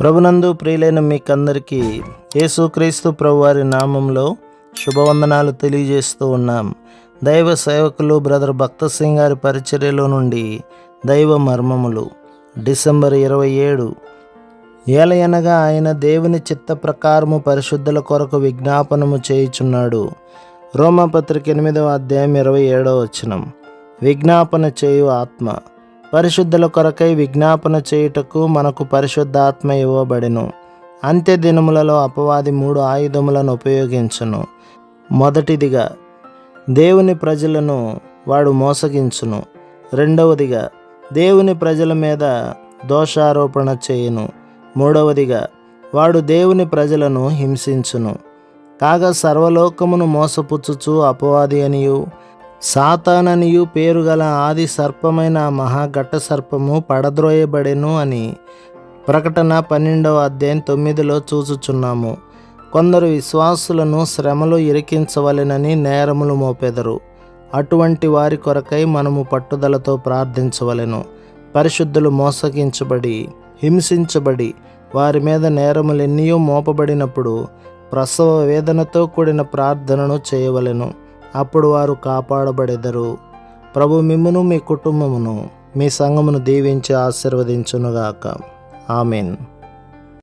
ప్రభునందు ప్రియులైన మీకందరికీ యేసుక్రీస్తు ప్రభువారి నామంలో శుభవందనాలు తెలియజేస్తూ ఉన్నాం. దైవ సేవకులు బ్రదర్ భక్త సింగ్ గారి పరిచర్యలో నుండి దైవ మర్మములు. డిసెంబర్ ఇరవై ఏడు. ఏలయనగా ఆయన దేవుని చిత్త ప్రకారము పరిశుద్ధుల కొరకు విజ్ఞాపనము చేయుచున్నాడు. రోమపత్రిక ఎనిమిదవ అధ్యాయం ఇరవై ఏడవ వచనం. విజ్ఞాపన చేయు ఆత్మ. పరిశుద్ధుల కొరకై విజ్ఞాపన చేయుటకు మనకు పరిశుద్ధాత్మ ఇవ్వబడెను. అంత్య దినములలో అపవాది మూడు ఆయుధములను ఉపయోగించును. మొదటిదిగా దేవుని ప్రజలను వాడు మోసగించును. రెండవదిగా దేవుని ప్రజల మీద దోషారోపణ చేయును. మూడవదిగా వాడు దేవుని ప్రజలను హింసించును. కాగా సర్వలోకమును మోసపుచ్చుచు అపవాది అనియు సాతాననియు పేరు గల ఆది సర్పమైన మహాఘట్ట సర్పము పడద్రోయబడెను అని ప్రకటన పన్నెండవ అధ్యాయం తొమ్మిదిలో చూచుచున్నాము. కొందరు విశ్వాసులను శ్రమలు ఇరికించవలెనని నేరములు మోపెదరు. అటువంటి వారి కొరకై మనము పట్టుదలతో ప్రార్థించవలెను. పరిశుద్ధులు మోసగించబడి హింసించబడి వారి మీద నేరములెన్నయూ మోపబడినప్పుడు ప్రసవ వేదనతో కూడిన ప్రార్థనను చేయవలెను. అప్పుడు వారు కాపాడబడెదరు. ప్రభు మిమ్మును మీ కుటుంబమును మీ సంఘమును దీవించి ఆశీర్వదించునుగాక. ఆమెన్.